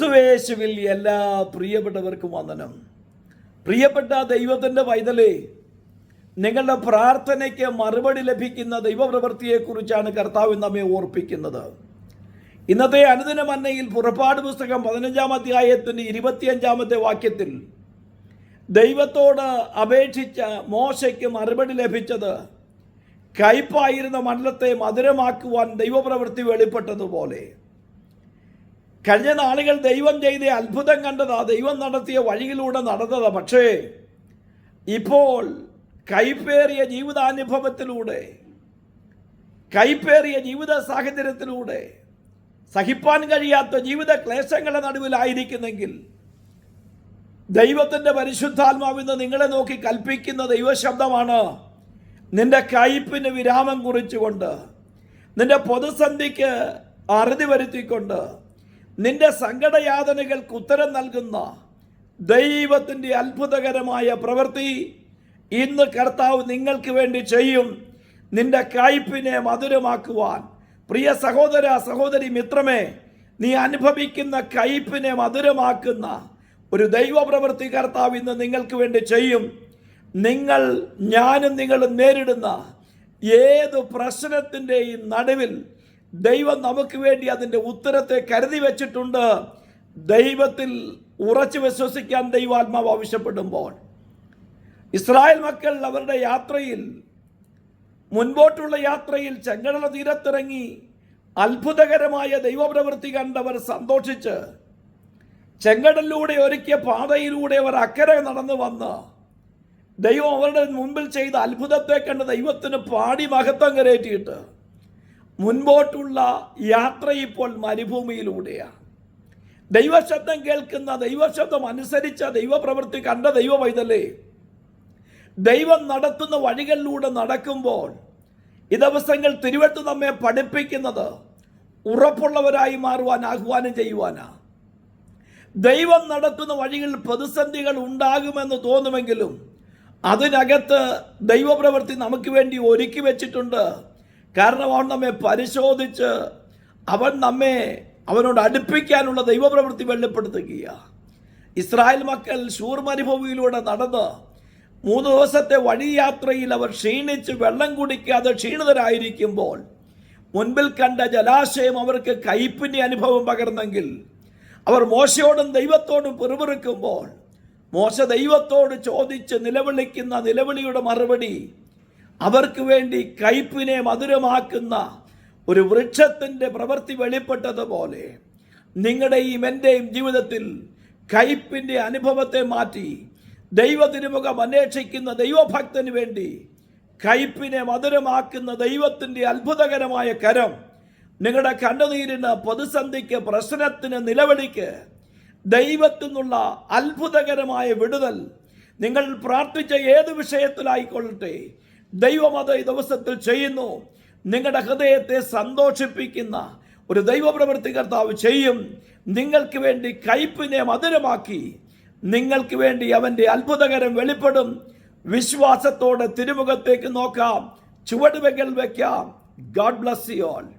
ക്രിസ്തുവേശുവിൽ എല്ലാ പ്രിയപ്പെട്ടവർക്കും വന്ദനം. പ്രിയപ്പെട്ട ദൈവത്തിന്റെ വൈതലേ നിങ്ങളുടെ പ്രാർത്ഥനയ്ക്ക് മറുപടി ലഭിക്കുന്ന ദൈവപ്രവൃത്തിയെക്കുറിച്ചാണ് കർത്താവ് നമ്മെ ഓർപ്പിക്കുന്നത്. ഇന്നത്തെ അനുദിന മന്നയിൽ പുറപ്പാട് പുസ്തകം പതിനഞ്ചാം അധ്യായത്തിന്റെ ഇരുപത്തിയഞ്ചാമത്തെ വാക്യത്തിൽ ദൈവത്തോട് അപേക്ഷിച്ച മോശയ്ക്ക് മറുപടി ലഭിച്ചത് കയ്പായിരുന്ന മണ്ഡലത്തെ മധുരമാക്കുവാൻ ദൈവപ്രവൃത്തി വെളിപ്പെട്ടതുപോലെ. കഴിഞ്ഞ നാളുകൾ ദൈവം ചെയ്ത അത്ഭുതം കണ്ടതാ ദൈവം നടത്തിയ വഴിയിലൂടെ നടന്നതാ. പക്ഷേ ഇപ്പോൾ കൈപ്പേറിയ ജീവിതാനുഭവത്തിലൂടെ കൈപ്പേറിയ ജീവിത സാഹചര്യത്തിലൂടെ സഹിപ്പാൻ കഴിയാത്ത ജീവിത ക്ലേശങ്ങളുടെ നടുവിലായിരിക്കുന്നെങ്കിൽ ദൈവത്തിന്റെ പരിശുദ്ധാത്മാവിന്ന് നിങ്ങളെ നോക്കി കൽപ്പിക്കുന്ന ദൈവശബ്ദമാണ് നിന്റെ കയ്പിന് വിരാമം കുറിച്ചുകൊണ്ട് നിന്റെ പൊതുസന്ധിക്ക് അറുതി വരുത്തിക്കൊണ്ട് നിന്റെ സങ്കടയാതനകൾക്ക് ഉത്തരം നൽകുന്ന ദൈവത്തിന്റെ അത്ഭുതകരമായ പ്രവൃത്തി ഇന്ന് കർത്താവ് നിങ്ങൾക്ക് വേണ്ടി ചെയ്യും. നിന്റെ കായ്പിനെ മധുരമാക്കുവാൻ. പ്രിയ സഹോദര സഹോദരി മിത്രമേ നീ അനുഭവിക്കുന്ന കയ്പിനെ മധുരമാക്കുന്ന ഒരു ദൈവപ്രവൃത്തി കർത്താവ് ഇന്ന് നിങ്ങൾക്ക് വേണ്ടി ചെയ്യും. നിങ്ങൾ ഞാനും നിങ്ങളും നേരിടുന്ന ഏത് പ്രശ്നത്തിന്റെയും നടുവിൽ ദൈവം നമുക്ക് വേണ്ടി അതിന്റെ ഉത്തരത്തെ കരുതി വെച്ചിട്ടുണ്ട്. ദൈവത്തിൽ ഉറച്ചു വിശ്വസിക്കാൻ ദൈവാത്മാവ് ആവശ്യപ്പെടുമ്പോൾ ഇസ്രായേൽ മക്കൾ അവരുടെ യാത്രയിൽ മുൻപോട്ടുള്ള യാത്രയിൽ ചെങ്കടല തീരത്തിറങ്ങി അത്ഭുതകരമായ ദൈവപ്രവൃത്തി കണ്ടവർ സന്തോഷിച്ച് ചെങ്കടലിലൂടെ ഒരുക്കിയ പാതയിലൂടെ അവർ അക്കരെ നടന്നു വന്ന് ദൈവം അവരുടെ മുമ്പിൽ ചെയ്ത അത്ഭുതത്തെ കണ്ട് ദൈവത്തിന് പാടി മഹത്വം കരേറ്റിയിട്ട് മുൻപോട്ടുള്ള യാത്ര ഇപ്പോൾ മരുഭൂമിയിലൂടെയാണ്. ദൈവശബ്ദം കേൾക്കുന്ന ദൈവശബ്ദം അനുസരിച്ച ദൈവപ്രവൃത്തി കണ്ട ദൈവ പൈതലേ ദൈവം നടത്തുന്ന വഴികളിലൂടെ നടക്കുമ്പോൾ ഈ ദിവസങ്ങൾ തിരുവെട്ട് നമ്മെ പഠിപ്പിക്കുന്നത് ഉറപ്പുള്ളവരായി മാറുവാൻ ആഹ്വാനം ചെയ്യുവാനാ. ദൈവം നടത്തുന്ന വഴികളിൽ പ്രതിസന്ധികൾ ഉണ്ടാകുമെന്ന് തോന്നുമെങ്കിലും അതിനകത്ത് ദൈവപ്രവൃത്തി നമുക്ക് വേണ്ടി ഒരുക്കി വെച്ചിട്ടുണ്ട് കാരണം അവൻ നമ്മെ പരിശോധിച്ച് അവൻ നമ്മെ അവനോട് അടുപ്പിക്കാനുള്ള ദൈവപ്രവൃത്തി വെളിപ്പെടുത്തുകയാണ് ഇസ്രായേൽ മക്കൾ ശൂർ മരുഭൂമിയിലൂടെ നടന്ന് മൂന്ന് ദിവസത്തെ വഴിയാത്രയിൽ അവർ ക്ഷീണിച്ച് വെള്ളം കുടിക്കാതെ ക്ഷീണിതരായിരിക്കുമ്പോൾ മുൻപിൽ കണ്ട ജലാശയം അവർക്ക് കയ്പിന്റെ അനുഭവം പകർന്നെങ്കിൽ അവർ മോശയോടും ദൈവത്തോടും പിറുപിറുക്കുമ്പോൾ മോശ ദൈവത്തോട് ചോദിച്ച് നിലവിളിക്കുന്ന നിലവിളിയുടെ മറുപടി അവർക്ക് വേണ്ടി കയ്പിനെ മധുരമാക്കുന്ന ഒരു വൃക്ഷത്തിന്റെ പ്രവൃത്തി വെളിപ്പെട്ടതുപോലെ നിങ്ങളുടെയും എന്റെയും ജീവിതത്തിൽ കയ്പിന്റെ അനുഭവത്തെ മാറ്റി ദൈവ തിരുമുഖം അന്വേഷിക്കുന്ന ദൈവഭക്തന് വേണ്ടി കയ്പിനെ മധുരമാക്കുന്ന ദൈവത്തിന്റെ അത്ഭുതകരമായ കരം നിങ്ങളുടെ കണ്ണുനീരിന് പ്രതിസന്ധിക്ക് പ്രശ്നത്തിന് നിലവിളിക്ക് ദൈവത്തിൽ നിന്നുള്ള അത്ഭുതകരമായ വിടുതൽ നിങ്ങൾ പ്രാർത്ഥിച്ച ഏത് വിഷയത്തിലായിക്കൊള്ളട്ടെ ദൈവം അത് ഈ ദിവസത്തിൽ ചെയ്യുന്നു. നിങ്ങളുടെ ഹൃദയത്തെ സന്തോഷിപ്പിക്കുന്ന ഒരു ദൈവപ്രവൃത്തി കർത്താവ് ചെയ്യും. നിങ്ങൾക്ക് വേണ്ടി കയ്പിനെ മധുരമാക്കി. നിങ്ങൾക്ക് വേണ്ടി അവന്റെ അത്ഭുതകരം വെളിപ്പെടും. വിശ്വാസത്തോടെ തിരുമുഖത്തേക്ക് നോക്കാം. ചുവടുവെക്കൽ വയ്ക്കാം ഗാഡ് ബ്ലസ് യു ഓൾ